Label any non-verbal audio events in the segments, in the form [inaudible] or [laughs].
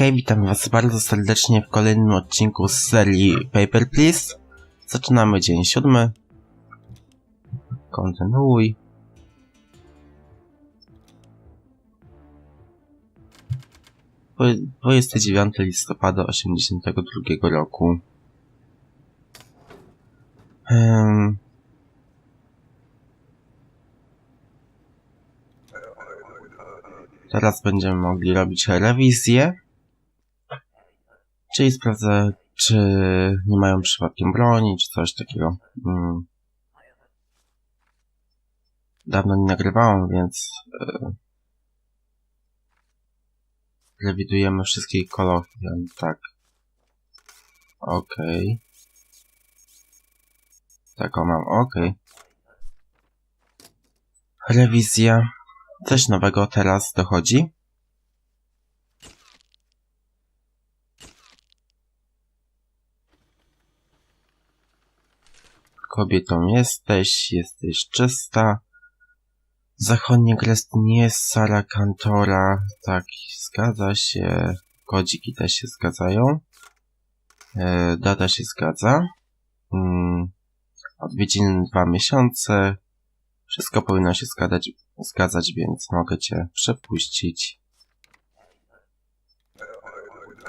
Hej, witam was bardzo serdecznie w kolejnym odcinku z serii Paper Please. Zaczynamy dzień siódmy. Kontynuuj. Dwu- 29 listopada 82 roku. Ehm, Teraz będziemy mogli robić rewizję. Czyli sprawdzę, czy nie mają przypadkiem broni, czy coś takiego. Mm. Dawno nie nagrywałem, więc e, rewidujemy wszystkie kolochia. Tak. Okej. Tak, o mam, okej. Rewizja. Coś nowego teraz dochodzi. Kobietą jesteś, jesteś czysta. Zachodnie Grest nie jest Sara Kantora. Tak, zgadza się. Kodziki też się zgadzają. E, data się zgadza. Mm, odwiedziny dwa miesiące. Wszystko powinno się zgadzać, zgadzać, więc mogę cię przepuścić.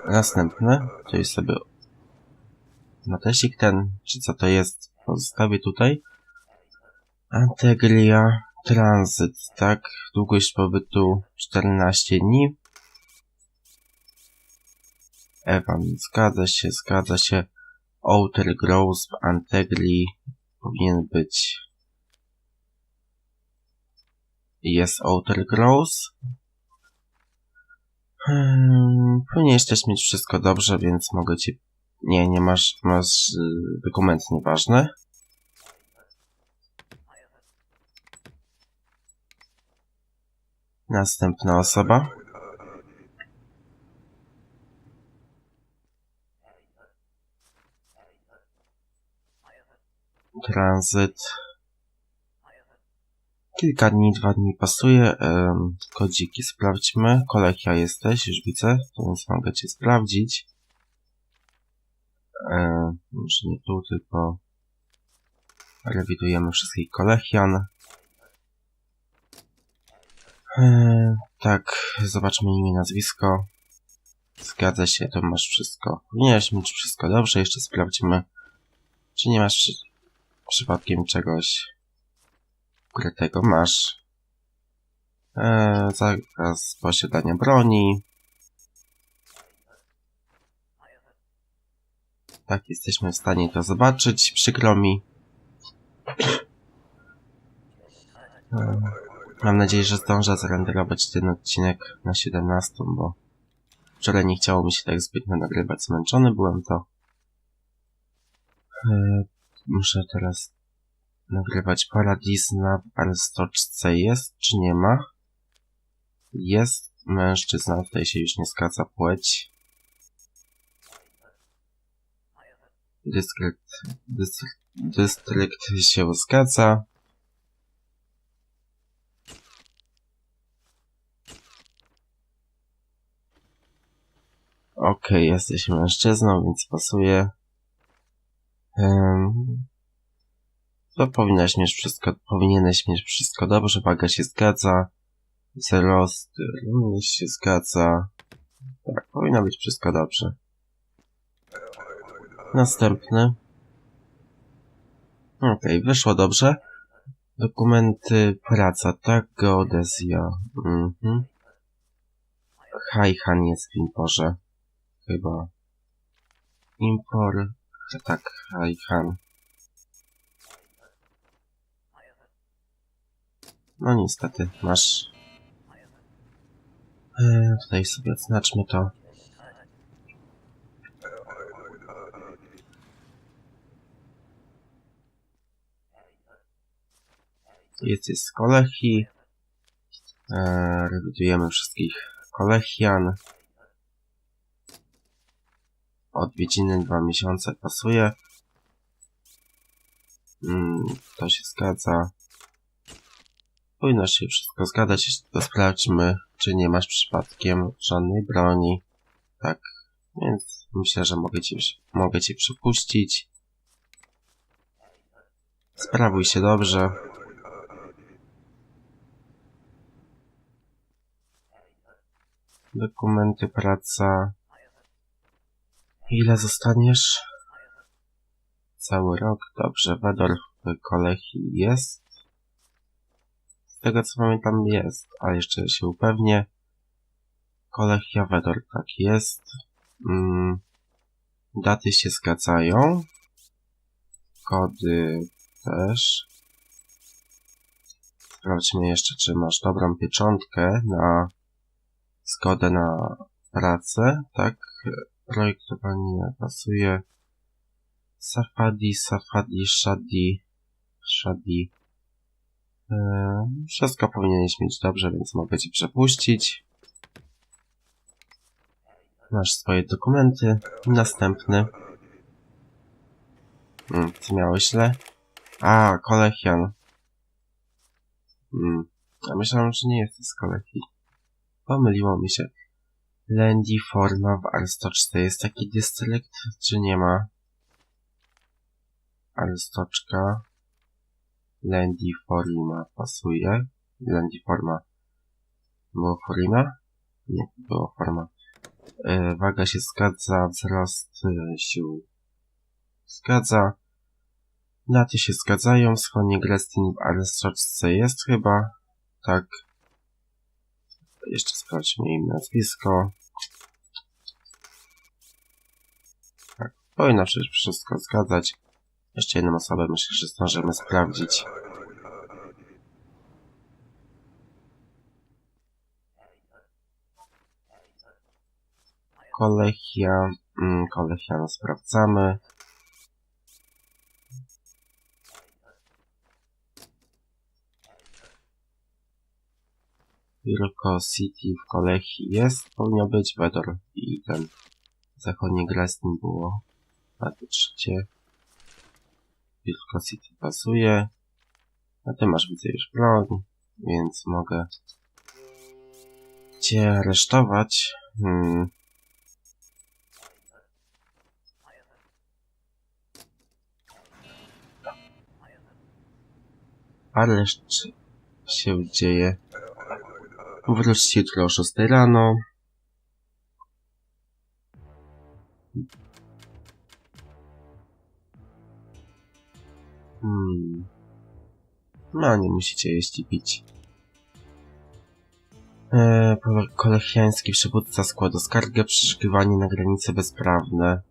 Następne, to jest sobie notesik ten, czy co to jest, pozostawię tutaj. Antegria Transit, tak? Długość pobytu 14 dni. Ewan, zgadza się, zgadza się. Outer Growth w Antegrii powinien być. Jest Outer Growth. Hmm, powinieneś też mieć wszystko dobrze, więc mogę ci... Nie, nie masz, masz y, dokument nieważny. Następna osoba. Tranzyt. Kilka dni, dwa dni pasuje. Kodziki sprawdźmy. Kolechia jesteś, już widzę, więc mogę cię sprawdzić. E, może nie tu, tylko rewidujemy wszystkich kolechian. E, tak, zobaczmy imię, nazwisko. Zgadza się, to masz wszystko. Powinieneś mieć wszystko dobrze. Jeszcze sprawdźmy, czy nie masz przy, przypadkiem czegoś ukrytego. Masz. E, zakaz posiadania broni. Tak, jesteśmy w stanie to zobaczyć. Przykro mi. Mam nadzieję, że zdążę zarenderować ten odcinek na 17, bo wczoraj nie chciało mi się tak zbytnio nagrywać. Zmęczony byłem to. E, muszę teraz nagrywać Paradisna w Arstoczce. Jest czy nie ma? Jest mężczyzna, tutaj się już nie zgadza płeć. Dystrykt, dystrykt, dystrykt się zgadza. Okej, jesteś mężczyzną, więc pasuje. Um, to powinnaś mieć wszystko, powinieneś mieć wszystko dobrze, waga się zgadza. Wzrost również się zgadza. Tak, powinno być wszystko dobrze. Następny. Okej, wyszło dobrze. Dokumenty, praca, tak, geodezja. Mhm. Hajhan jest w imporze. Chyba. Impor. Tak, Hajhan. No niestety, masz. E, tutaj sobie odznaczmy to. Jest jest z kolechi. E, rewidujemy wszystkich kolechian. Odwiedziny dwa miesiące pasuje. Mm, to się zgadza. Powinno się wszystko zgadzać, to sprawdźmy, czy nie masz przypadkiem żadnej broni. Tak, więc myślę, że mogę ci, mogę ci przepuścić. Sprawuj się dobrze. Dokumenty, praca. Ile zostaniesz? Cały rok. Dobrze, Wedor w Kolechi jest. Z tego co pamiętam jest, ale jeszcze się upewnię. Kolechia Wedor tak jest. Mm, daty się zgadzają. Kody też. Sprawdźmy jeszcze, czy masz dobrą pieczątkę na zgodę na pracę. Tak, projektowanie pasuje. Safadi, Safadi, Shadi, Shadi. Eee, wszystko powinieneś mieć dobrze, więc mogę ci przepuścić. Masz swoje dokumenty. Następny. Hmm, co miałeś źle? A, Kolechian. Hmm. Ja myślałem, że nie jesteś z Kolechii. Pomyliło mi się. Landy Forma w Arstoczce. Jest taki dystrykt, czy nie ma? Arstoczka. Landy Forma pasuje. Landy Forma. Było Forima? Nie, było Forma. E, waga się zgadza, wzrost e, sił zgadza. Daty się zgadzają, schonie Grestin w Arstoczce jest chyba. Tak. Jeszcze sprawdźmy imię, nazwisko. Tak, powinno się wszystko zgadzać. Jeszcze jedną osobę myślę, że zdążymy sprawdzić. Kolechia, mm, kolechia no sprawdzamy. Wilko City w Kolechii jest, powinno być Wedor i ten zachodnie Grestin było. Patrzcie. Wilko City pasuje. A ty masz widzę już broń, więc mogę cię aresztować. Hmm. Areszt się dzieje. Wróćcie jutro o 6 rano. Hmm. No, nie musicie jeść i pić. Eee, kolechiański przywódca składa skargę przeszukiwanie na granice bezprawne.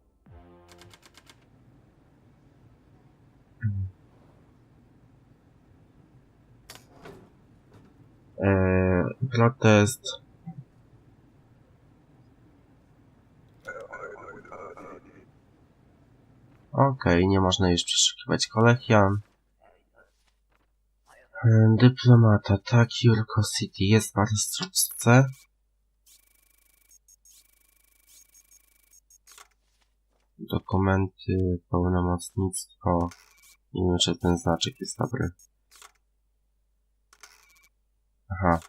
Eee, protest. Okej, nie można już przeszukiwać kolegian. Eee, Dyplomata, tak, Jurko City jest w Arstróżce. Dokumenty, pełnomocnictwo. Nie wiem, czy ten znaczek jest dobry. Aha.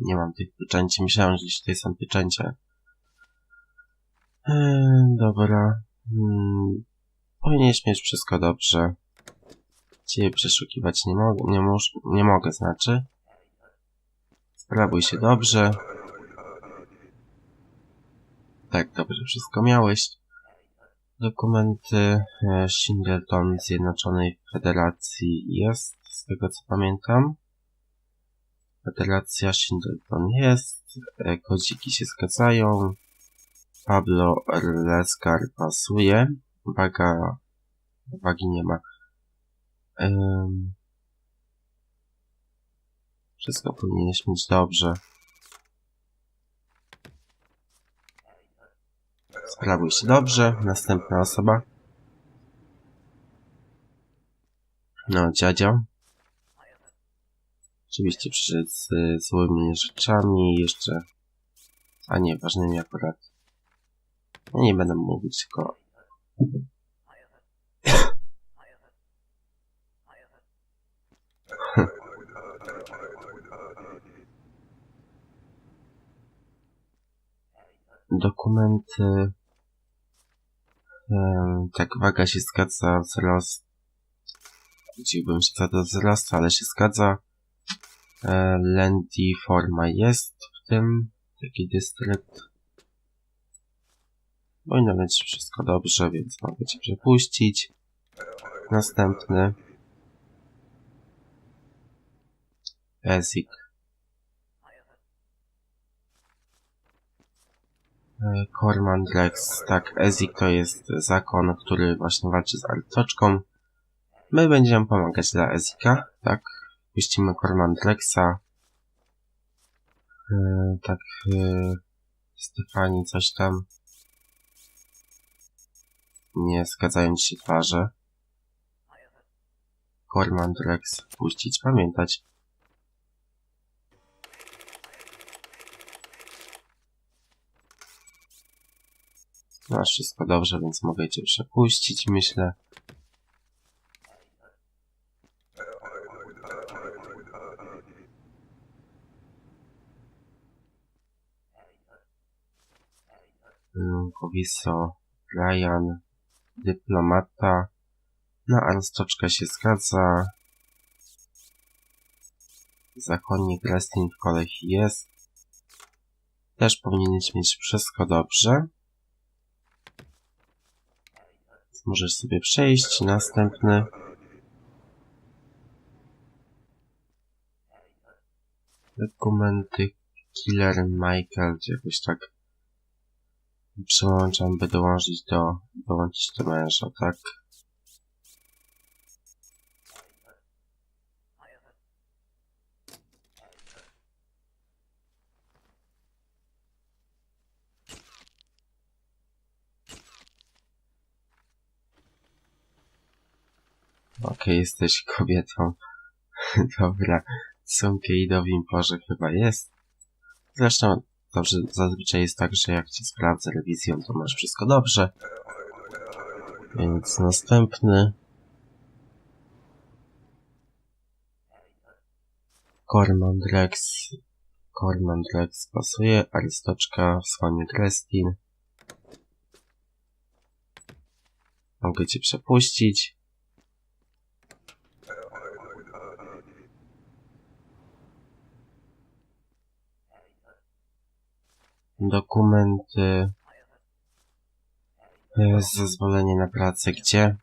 Nie mam tych pieczęci. Myślałem, że tutaj są pieczęcie. Eee, dobra. Hmm. Powinieneś mieć wszystko dobrze. Ciebie przeszukiwać nie mogę. Nie, mus, nie mogę, znaczy. Sprawuj się dobrze. Tak, dobrze, wszystko miałeś. Dokumenty e, Shingleton Zjednoczonej Federacji jest, z tego co pamiętam. Federacja Shingleton jest, e, kodziki się zgadzają. Pablo Lescar pasuje. Waga... Wagi nie ma. Um, wszystko powinieneś mieć dobrze. Sprawuj się dobrze. Następna osoba. No, dziadzio. Oczywiście przyszedł z e, całymi rzeczami jeszcze. A nie, ważnymi akurat. Ja nie będę mówić, tylko... [laughs] Dokumenty... Um, tak, waga się zgadza, wzrost... Chciałbym, że to wzrost, ale się zgadza. E, Landy forma jest w tym. Taki dystrykt. Powinno być wszystko dobrze, więc mogę cię przepuścić. Następny. Ezik. E, Corman Rex. Tak, Ezik to jest zakon, który właśnie walczy z Artoczką. My będziemy pomagać dla Ezika, tak? Puścimy Corman Rexa. E, tak, e, Stefani coś tam. Nie zgadzają ci się twarze. Corman Rex. Puścić, pamiętać. Masz wszystko dobrze, więc mogę cię przepuścić, myślę. Kowiso, Ryan, dyplomata. Na Arstoczka się zgadza. Zakonnik Resting w kolei jest. Też powinieneś mieć wszystko dobrze. Możesz sobie przejść. Następny. Dokumenty Killer Michael, czy jakoś tak przełączam, by dołączyć do, dołączyć do męża, tak? Okej, jesteś kobietą. [laughs] Dobra. Sąpiejdo w imporze chyba jest. Zresztą dobrze, zazwyczaj jest tak, że jak cię sprawdzę rewizją, to masz wszystko dobrze. Więc następny. Corman Rex. Pasuje. Arystoczka w słanie Drestin. Mogę cię przepuścić. Dokumenty, e, zezwolenie na pracę, gdzie?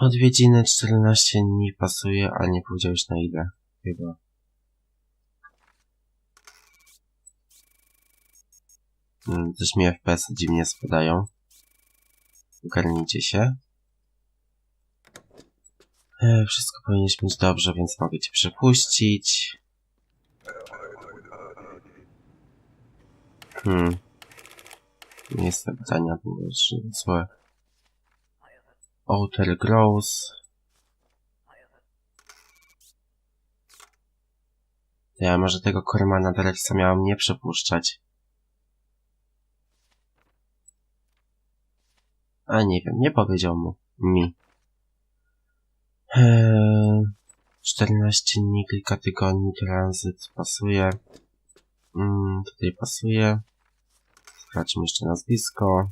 Odwiedziny 14 dni pasuje, ale nie powiedziałeś na ile, chyba. Hmm, też mi FPS dziwnie spadają. Ogarnijcie się. E, wszystko powinieneś mieć dobrze, więc mogę cię przepuścić. Hmm. Jest te pytania były złe. Outer Grows. Ja może tego Kormana Drexa miałem nie przepuszczać. A nie wiem, nie powiedział mu mi. Eee, 14 dni, kilka tygodni, tranzyt pasuje. Mm, tutaj pasuje. Sprawdźmy jeszcze nazwisko.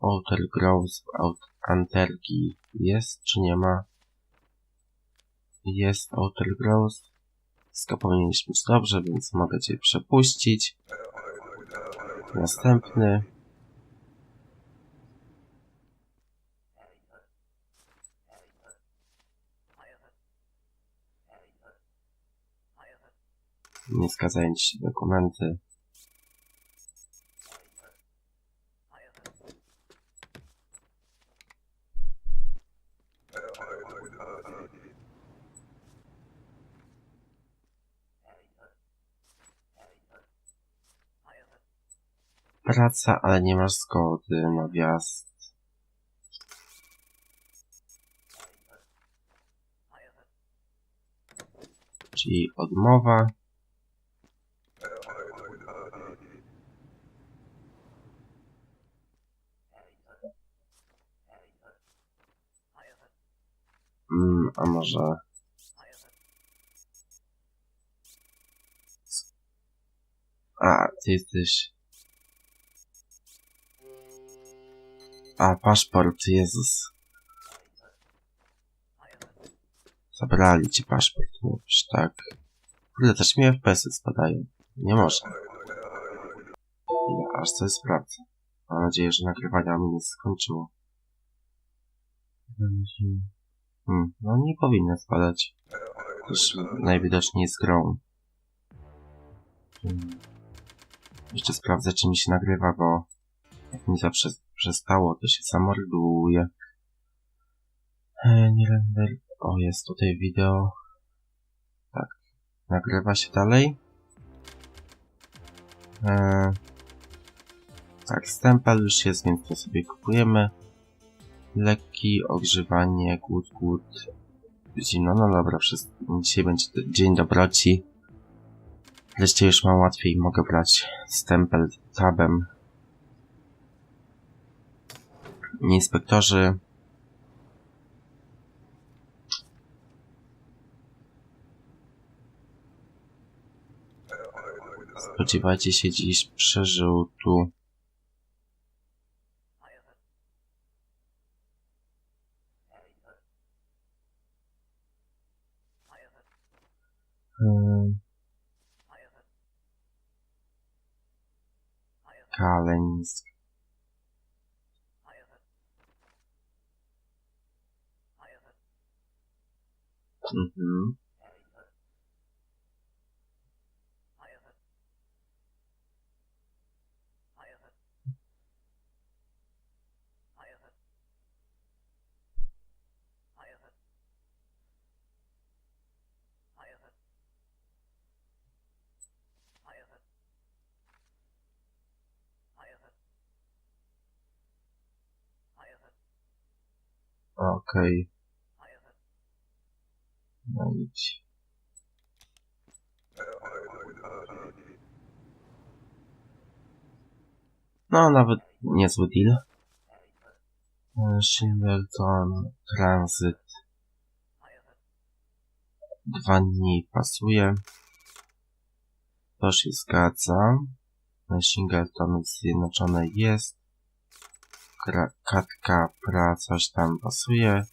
Outer Grows, out, Antergi jest czy nie ma? Jest Outer Grows. Wszystko powinieneś mieć dobrze, więc mogę cię przepuścić. Następny. Nie zgadzają się dokumenty. Praca, ale nie masz zgody na wjazd. Czyli odmowa. A może... A, ty jesteś... A, paszport, Jezus. Zabrali ci paszport, mówisz, tak. Kurde, też mi FPS-y spadają. Nie może. Ja aż coś sprawdzę. Mam nadzieję, że nagrywania mi nie skończyło. Hmm, no nie powinny spadać. Już najwidoczniej z grą. Hmm. Jeszcze sprawdzę, czy mi się nagrywa, bo jak mi zawsze przestało, to się zamorduje. E, nie render. O, jest tutaj wideo. Tak. Nagrywa się dalej. E, tak, stempel już jest, więc to sobie kupujemy. Lekki, ogrzewanie, głód, głód. Zimno, no dobra, wszystko. Dzisiaj będzie dzień dobroci. Wreszcie już mam łatwiej, mogę brać stempel tabem. Inspektorzy. Spodziewajcie się dziś przeżył tu Hmm. Kaleńsk. Mhm. Okej. No idź. No, nawet niezły deal. E, Shingleton Transit. Dwa dni pasuje. To się zgadza. E, Shingleton zjednoczone jest. Katka, pra, coś tam pasuje.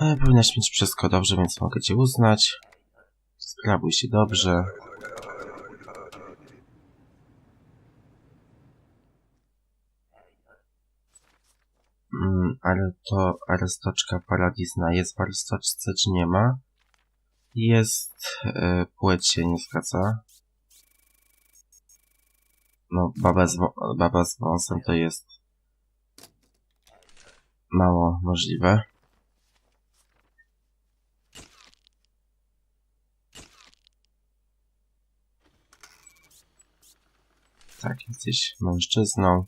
E, powinnaś mieć wszystko dobrze, więc mogę cię uznać. Sprawuj się dobrze. Mm, ale to arestoczka paradizna jest w arestoczce, czy nie ma? Jest... E, płeć się nie zgadza. No, baba z, baba z wąsem to jest mało możliwe. Tak, jesteś mężczyzną.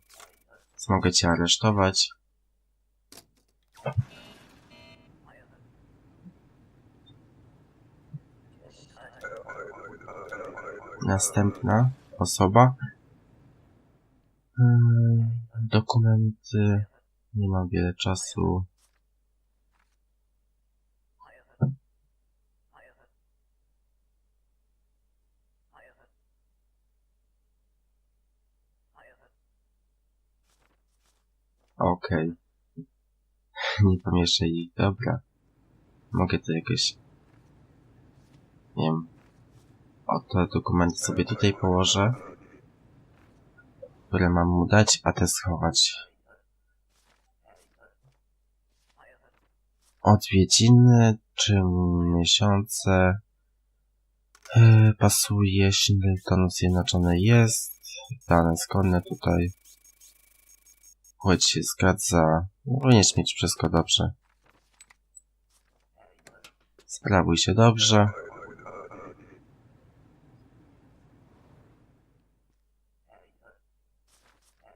Mogę cię aresztować. Następna osoba. Hmm, dokumenty. Nie mam wiele czasu. Okej. [laughs] Nie pomieszczę ich, dobra. Mogę to jakoś... Nie wiem. O, te dokumenty sobie tutaj położę. Które mam mu dać, a te schować. Odwiedziny, czy miesiące... Yy, pasuje, Singleton zjednoczone jest. Dane zgodne tutaj. Płeć się zgadza. Powinieneś mieć wszystko dobrze. Sprawuj się dobrze.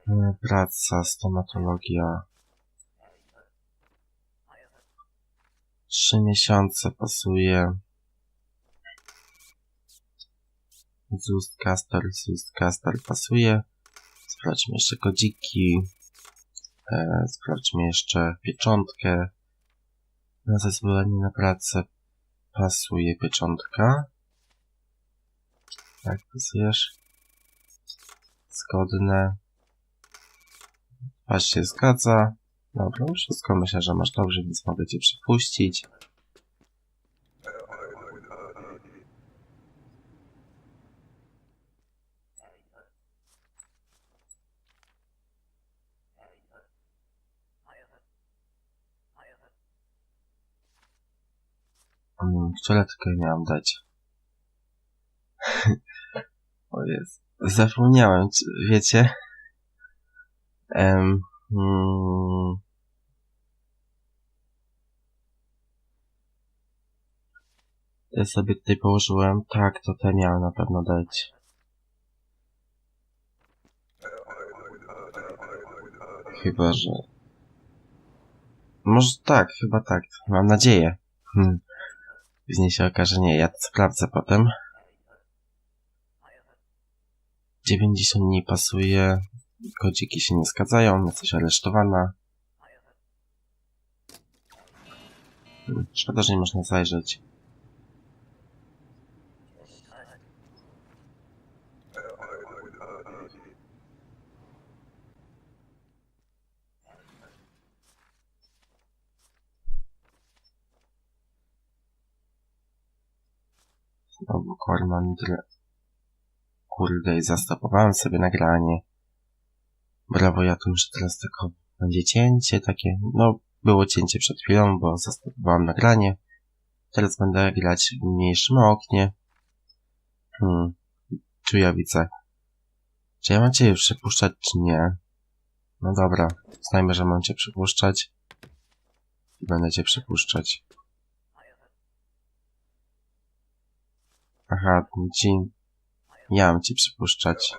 E, Praca, stomatologia. Trzy miesiące pasuje. Zust Castor, Zust Castor pasuje. Sprawdźmy jeszcze kodziki. E, sprawdźmy jeszcze pieczątkę. Na zezwolenie na pracę pasuje pieczątka. Tak, pasujesz. Zgodne. Patrz się zgadza. Dobra, wszystko myślę, że masz dobrze, więc mogę cię przepuścić. Mm, tylko jej miałem dać. [laughs] o jest. Zapomniałem, wiecie? Em, mm, ja sobie tutaj położyłem. Tak, to te miałem na pewno dać. Chyba, że... Może tak, chyba tak. Mam nadzieję. Hmm. Się okaże, nie, ja sprawdzę potem. 90 dni pasuje, kodziki się nie zgadzają, jesteś aresztowana. Szkoda, że nie można zajrzeć. Znowu Kormandr. Kurde, i zastopowałem sobie nagranie. Brawo, ja tu muszę teraz tylko... Będzie cięcie takie... No, było cięcie przed chwilą, bo zastopowałem nagranie. Teraz będę grać w mniejszym oknie. Hmm. Tu ja. Czy ja mam cię przepuszczać, czy nie? No dobra, znajmy, że mam cię przepuszczać. I będę cię przepuszczać. Aha, ci... Ja mam cię przypuszczać.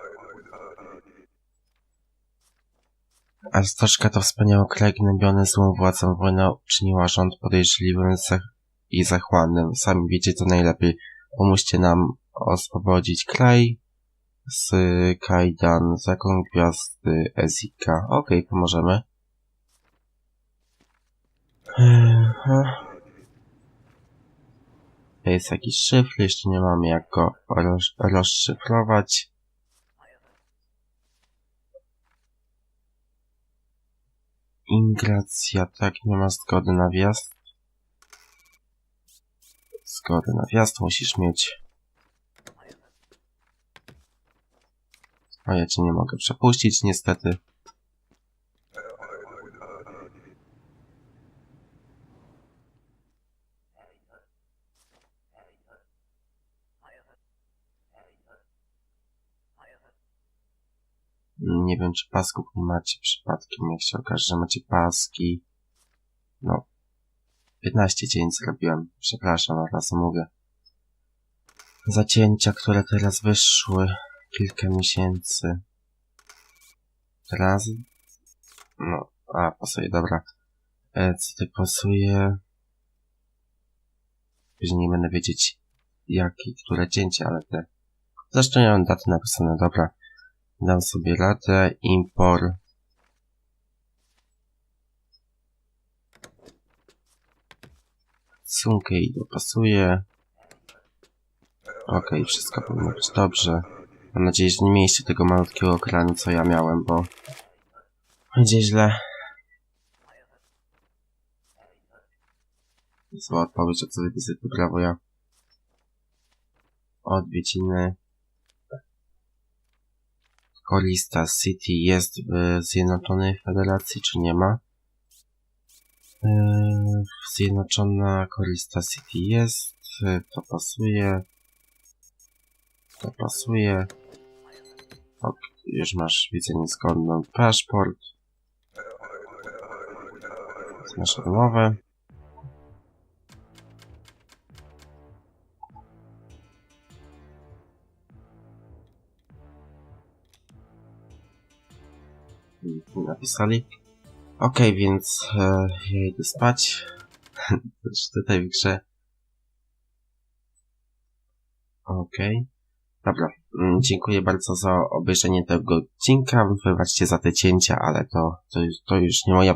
A to wspaniały kraj gnębiony złą władzą. Wojna uczyniła rząd podejrzliwym i zachłannym. Sami wiecie to najlepiej. Pomóżcie nam oswobodzić kraj z kajdan zakon gwiazdy Ezika. Okej, pomożemy. Eee, Jest jakiś szyfr, jeszcze nie mamy jak go roz rozszyfrować. Ingracja, tak, nie ma zgody na wjazd. Zgody na wjazd musisz mieć. A ja cię nie mogę przepuścić, niestety. Nie wiem, czy pasków nie macie przypadkiem. Jak się okaże, że macie paski. No. 15 cięć zrobiłem. Przepraszam, od razu mówię. Zacięcia, które teraz wyszły. Kilka miesięcy. Teraz? No. A, pasuje, dobra. E, co ty pasuje? Później nie będę wiedzieć, jakie, które cięcia, ale te... Zresztą ja mam daty napisane, dobra. Dam sobie radę. Import. Sumkę i dopasuję. Okej, wszystko powinno być dobrze. Mam nadzieję, że nie mieliście tego malutkiego ekranu, co ja miałem, bo będzie źle. Zła odpowiedź od sobie wizyty, brawo ja. Odwiedziny. Kolista City jest w Zjednoczonej Federacji, czy nie ma? Yy, Zjednoczona Kolista City jest, to pasuje. To pasuje. Ok, już masz, widzę, niezgodny paszport. Masz umowę. Napisali. Okej, więc e, ja idę spać. [laughs] Też tutaj w grze. Okej. Dobra. Mm, Dziękuję bardzo za obejrzenie tego odcinka. Wybaczcie za te cięcia, ale to, to, to już nie moja